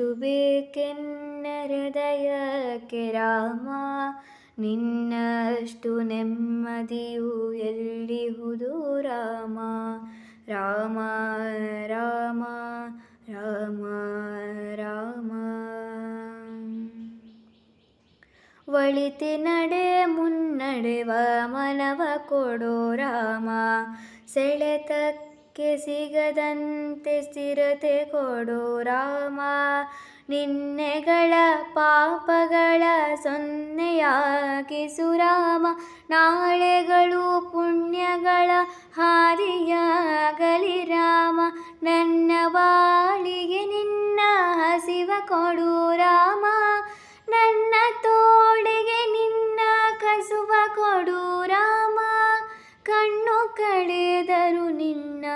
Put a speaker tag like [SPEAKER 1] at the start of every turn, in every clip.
[SPEAKER 1] ಇನ್ನಷ್ಟು ಬೇಕೆನ್ನ ಹೃದಯಕ್ಕೆ ರಾಮ, ನಿನ್ನಷ್ಟು ನೆಮ್ಮದಿಯು ಎಲ್ಲಿಹುದು ರಾಮ? ರಾಮ ರಾಮ ರಾಮ ರಾಮ. ಒಳಿತಿ ನಡೆ ಮುನ್ನಡೆವ ಮನವ ಕೊಡೋ ರಾಮ ಸೆಳೆತಕ್ಕೆ ಸಿಗದಂತೆ ಸ್ಥಿರತೆ ಕೊಡು ರಾಮ. ನಿನ್ನೆಗಳ ಪಾಪಗಳ ಸೊನ್ನೆಯಾಗಿಸು ರಾಮ ನಾಳೆಗಳು ಪುಣ್ಯಗಳ ಹಾದಿಯಾಗಲಿ.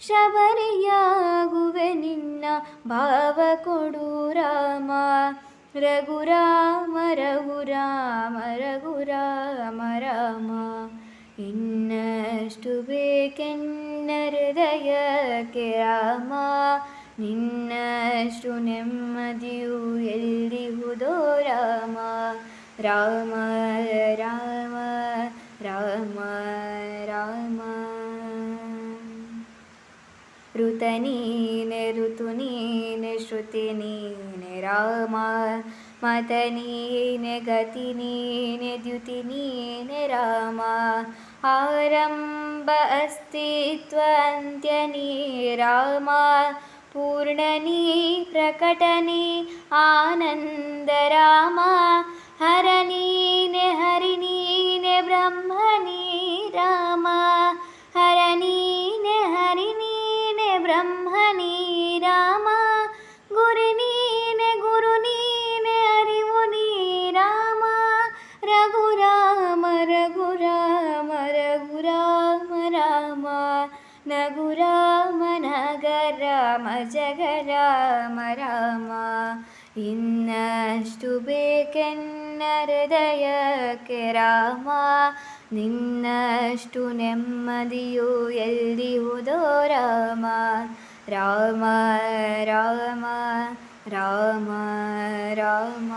[SPEAKER 1] ಶಬರಿಯಾಗುವೆ ನಿನ್ನ ಭಾವ ಕೊಡು ರಾಮ. ರಘುರಾಮ ರಘುರಾಮ ರಘುರಾಮ, ರಾಮ. ಇನ್ನಷ್ಟು ಬೇಕೆನ್ನ ಹೃದಯಕ್ಕೆ ರಾಮ. ನಿನ್ನಷ್ಟು ನೆಮ್ಮದಿಯು ಎಲ್ಲಿಹುದೋ ರಾಮ. ರಾಮ ರಾಮ दनी ऋतुनि न श्रुतिनि न राम मदनीन गतिनि द्युतिनीन राम। आरम्भ अस्ति त्वन्दनि राम पूर्णनि प्रकटनि आनन्दरामा हर ನಗುರಾಮ ನಗರಾಮ ಜಗರಾಮ ರಾಮ ಇನ್ನಷ್ಟು ಬೇಕೆನ್ನ ಹೃದಯಕ್ಕೆ ರಾಮ ನಿನ್ನಷ್ಟು ನೆಮ್ಮದಿಯು ಎಲ್ಲಿಹುದೋ ರಾಮ ರಾಮ ರಾಮ ರಾಮ ರಾಮ